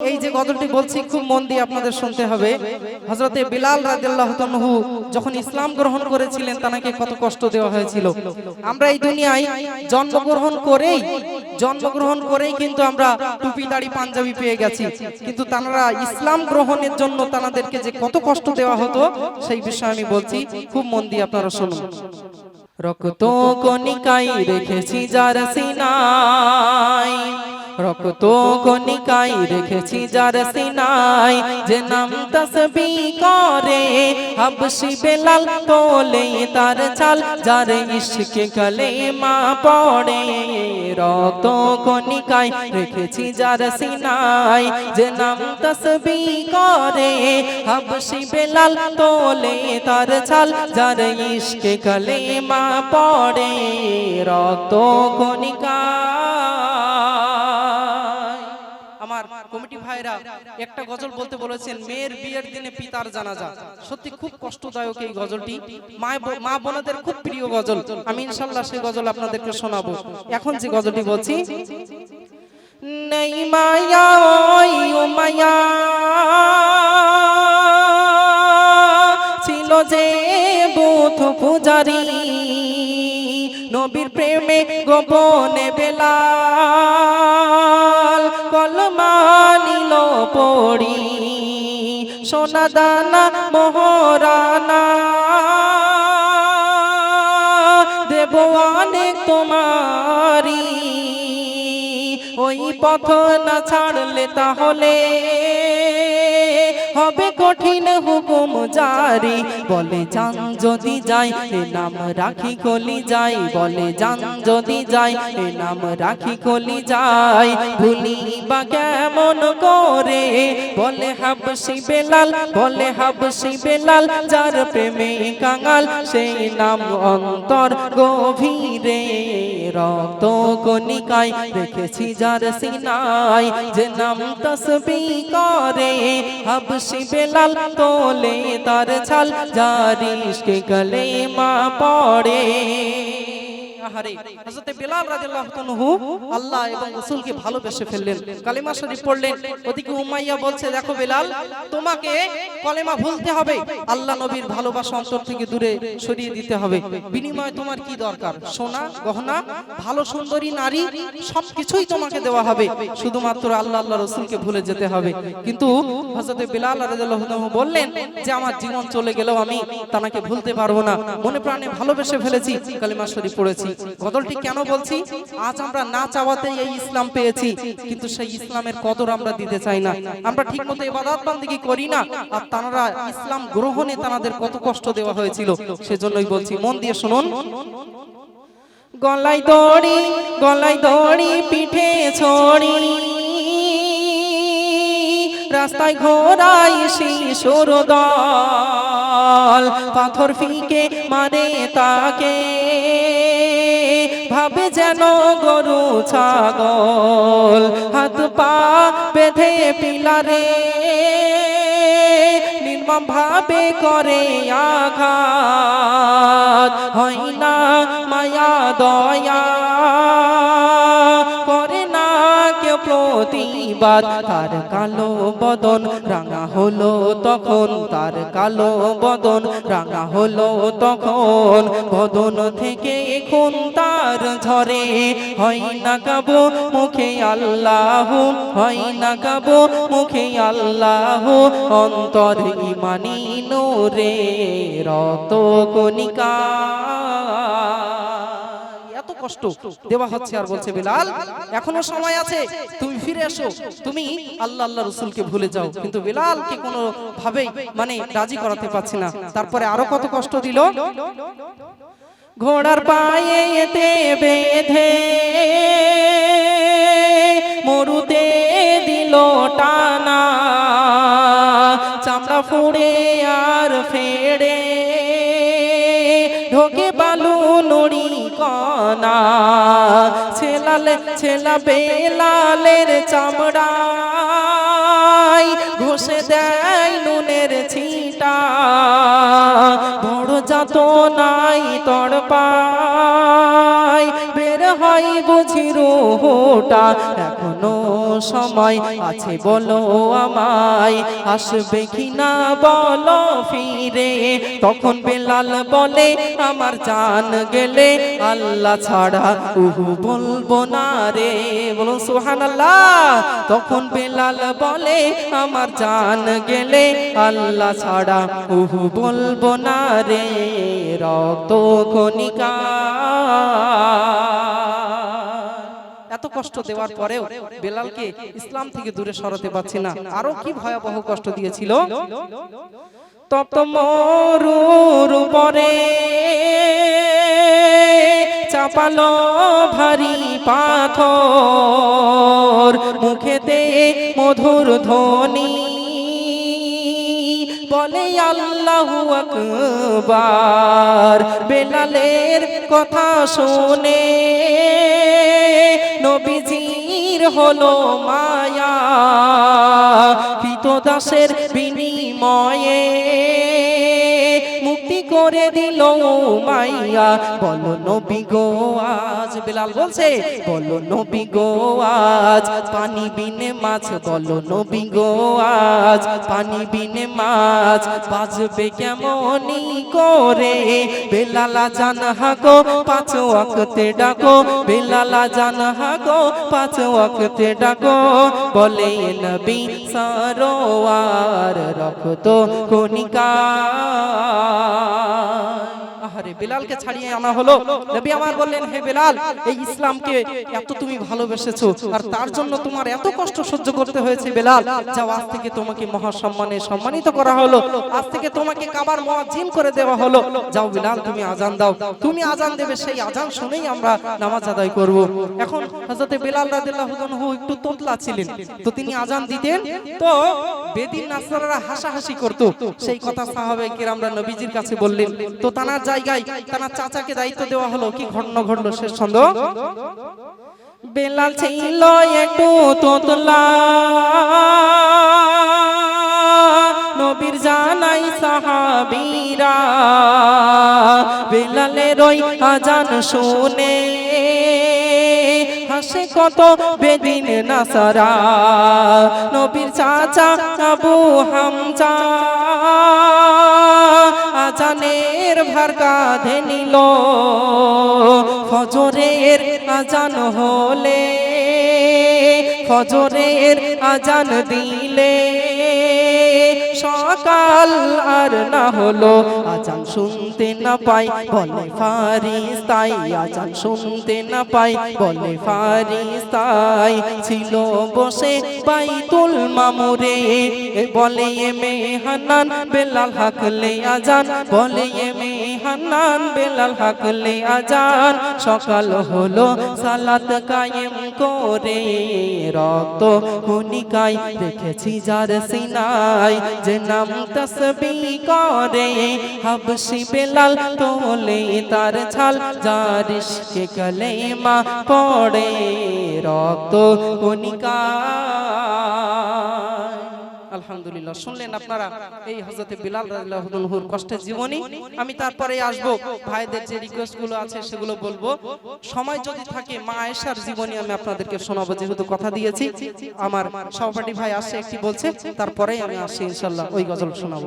এই যে গজলটি বলছি, খুব মন দিয়ে আপনাদের শুনতে হবে। হজরতে বিলাল তাআলাহু যখন ইসলাম গ্রহণ করেছিলেন তাকে কত কষ্ট দেওয়া হয়েছিল। আমরা এই দুনিয়ায় জন্মগ্রহণ করেই জন্মগ্রহণ করেই কিন্তু আমরা টুপি, দাড়ি, পাঞ্জাবি পেয়ে গেছি। কিন্তু তারা ইসলাম গ্রহণের জন্য তাদেরকে যে কত কষ্ট দেওয়া হতো, সেই বিষয়ে আমি বলছি, খুব মন দিয়ে আপনারা শুনুন। রক্ত কণিকাই রেখেছি যার সিনাই। রক্ত কণিকাই রেখেছি যার সিনাই, যে নাম তসবি করে। হাবশি বেলাল তোলে তার চাল, যার ইশকে কলে মা পড়ে। রক্ত কণিকাই রেখেছি যার সিনাই, যে নাম তসবি করে। হাবশি বেলাল তোলে তার চাল, যার ইশকে কলে মা পড়ে। রক্ত আমার কমিটি ভাইরা একটা গজল বলতে বলেছেন, মেয়ের বিয়ের দিনে পিতার জানাজা। সত্যি খুব কষ্টদায়ক এই গজলটি। মা বোনদের খুব প্রিয় গজল। আমি ইনশাল্লাহ সেই গজল আপনাদেরকে শোনাবো। এখন যে গজলটি বলছি, নেই মায়া ও মায়া, ছিল যে বুথ পূজারি। নবীর প্রেমে গোপনে বেলাল কলমা নিল পড়ি। সোনা দানা মোহরানা। দেব অনেক তোমারি ওই পথ না ছাড়লে তাহলে হবে কঠিন হুকুম জারি। বলে জান যদি যাই, এ নাম রাখি কলি যাই। বলে জান যদি যাই, এ নাম রাখি কলি যাই। ভুলি বা কেমন করে? বলে হাবসি বেলাল। বলে হাবসি বেলাল, যার প্রেমে কাঙাল, সেই নাম অন্তর গভীরে। রক্ত কণিকায় রেখেছি যার সিনাই যে নাম তসবি করে। হাবসি বেলাল তোলে তার ছাল জারিশকে গলে মা পড়ে আহারে। হযরতে বেলাল রাদিয়াল্লাহু তাআলাহু আল্লাহ এবং রাসূলকে ভালোবেসে ফেললেন। কালিমা শরীফ পড়লেন। ওদিকে উমাইয়া বলছে দেখো বেলাল তোমাকে কলেমা ভুলতে হবে। আল্লাহ নবীর ভালোবাসা অন্তর থেকে দূরে সরিয়ে দিতে হবে। বিনিময়ে তোমার কি দরকার? সোনা গহনা ভালো সুন্দরী নারী সবকিছুই তোমাকে দেওয়া হবে। শুধুমাত্র আল্লাহ আল্লাহ রসুলকে ভুলে যেতে হবে। কিন্তু হযরতে বেলাল বললেন যে আমার জীবন চলে গেলেও আমি তাকে ভুলতে পারব না। মনে প্রাণে ভালোবেসে ফেলেছি। কালিমা শরীফ পড়েছি। গজলটি কেন বলছি? আজ আমরা না চাওয়াতে এই ইসলাম পেয়েছি কিন্তু সেই ইসলামের কদর আমরা দিতে চাই না। আমরা ঠিকমতো এবাদাত বান্দিগি করি না আর তারা ইসলাম গ্রহণে তাদের কত কষ্ট দেওয়া হয়েছিল সেজন্যই বলছি মন দিয়ে শুনুন। গলায় দড়ি গলায় দড়ি পিঠে ছড়ি। রাস্তায় ঘোড়াই শিশুর দল পাথর ফিকে মানে তাকে। ভাবে যেন গরু ছাগল, হাত পা বেঁধে পিলারে। নির্মম ভাবে করে আঘাত, হয় না প্রতিবাদ, তার কালো বদন রাঙা হলো তখন, তার কালো বদন রাঙা হলো তখন। বদন থেকে খুন তার ঝরে, হয় না কাবো মুখে আল্লাহ, হয় না কাবো মুখে আল্লাহ। অন্তর ইমানি নোরে রত কণিকা কষ্ট দেওয়া হচ্ছে আর বলছে, বিলাল, এখনও সময় আছে, তুমি ফিরে এসো। তুমি আল্লাহ আল্লাহ রসুলকে ভুলে যাও। কিন্তু বিলালকে কোনো ভাবে মানে রাজি করাতে পারছি না। তারপরে আরও কত কষ্ট দিল? ঘোড়ার পায়ে বেঁধে মরুতে দিল টানা। চামড়া ফুড়ে আর ফেড়ে কনা ছেলালে, ছেলা বেলালের চামড়া ঘষে দেয় নুনের ছিটা। বড় যাত নাই তড়পায় বের হয় বুঝি রোহটা এখনও সময় আছে বলো আমায়, আসবে কি না বলো ফিরে। তখন বেলাল বলে, আমার জান গেলে আল্লাহ ছাড়া উহু বলব না রে। বলো সোহান তখন বেলাল বলে, আমার জান গেলে আল্লাহ ছাড়া উহু বলব না রে। রক্ত কণিকা। এত কষ্ট দেওয়ার পরেও বেলালকে ইসলাম থেকে দূরে সরাতে পারছি না। আরও কি ভয়াবহ কষ্ট দিয়েছিল? তত মরুর পরে চাপালো ভারী পাথর। মুখেতে মধুর ধ্বনি বলে আল্লাহু আকবার। বেলালের কথা শুনে নবীজির হলো মায়া দাসের বিনিময়ে করে দিল মাইয়া, বলো নবী গো আজ। বেলাল বলছে, বলো নবী গো আজ। পানি বিনে মাছ, বলো নবী গো আজ। পানি বিনে মাছ বাজবে কেমনই করে? বেলালা জান হাগো পাঁচ ওয়াক্তে ডাকো। বেলালা জান হাগো পাঁচ ওয়াক্তে ডাকো। বলে নবী সারোয়ার রক্ত কণিকা আহারে বেলালকে ছাড়িয়ে আনা হলো। নবী আমার বললেন, হে বেলাল, এই ইসলামকে এত তুমি ভালোবেসেছো আর তার জন্য তোমার এত কষ্ট সহ্য করতে হয়েছে বেলাল। যাও, আজ থেকে তোমাকে মহা সম্মানে সম্মানিত করা হলো। আজ থেকে তোমাকে কাবার মুয়াজ্জিন করে দেওয়া হলো। যাও, বেলাল, তুমি আজান দাও। তুমি আজান দেবে, সেই আজান শুনেই আমরা নামাজ আদায় করব। এখন হযরতে বেলাল রাদিয়াল্লাহু আনহু একটু তোতলা ছিলেন। তো তিনি আজান দিতেন। তো বেদিন নাসারারা হাসাহাসি করত। সেই কথা সাহাবায়ে কেরামরা নবীজির কাছে বললেন, তো তানার জায়গায় তানার চাচাকে দায়িত্ব দেওয়া হলো, কি ঘটনা ঘটলো শেষ ছন্দ? বেলাল ছিল একটু তোতলা। নবীর জানাই সাহাবীরা, বেলালের ওই আজান শুনে হাসে কত বেদিন নাসারা? নবীর চাচা আবু হামজা। আজানের ভার কাঁধে নিল। ফজরের আজান হলে, ফজরের আজান দিলে। সকাল আর না হলো আজান শুনতে না পাই, বলে ফারিস তাই আজান শুনতে না পাই, বলে ফারিস তাই ছিল বসে বাইতুল মামুরে, এ বলে এ মে হান্নান বেলাল হাকলে আজান, বলে এ হান্নান বেলাল হাকলে আজান। সকাল হলো, সালাত কায়েম করে রক্ত কণিকায় রেখেছি যার সিনাই, যে নাম তসবি করে। হাবশি বেলাল তোলে তার ছাল, যার ইশকে কলেমা পড়ে। রক্ত কণিকা আলহামদুলিল্লাহ। শুনলেন আপনারা এই হজরতে বিলাল রাদিয়াল্লাহুর কষ্টের জীবনী? আমি তারপরে আসব। ভাইদের যে রিকোয়েস্টগুলো আছে সেগুলো বলব। সময় যদি থাকে, মা আয়েশার জীবনী আমি আপনাদেরকে শোনাবো, যেহেতু কথা দিয়েছি। আমার সহপাঠী ভাই আসছে, একটি বলছে, তারপরেই আমি আসছি ইনশাল্লাহ ওই গজল শোনাবো।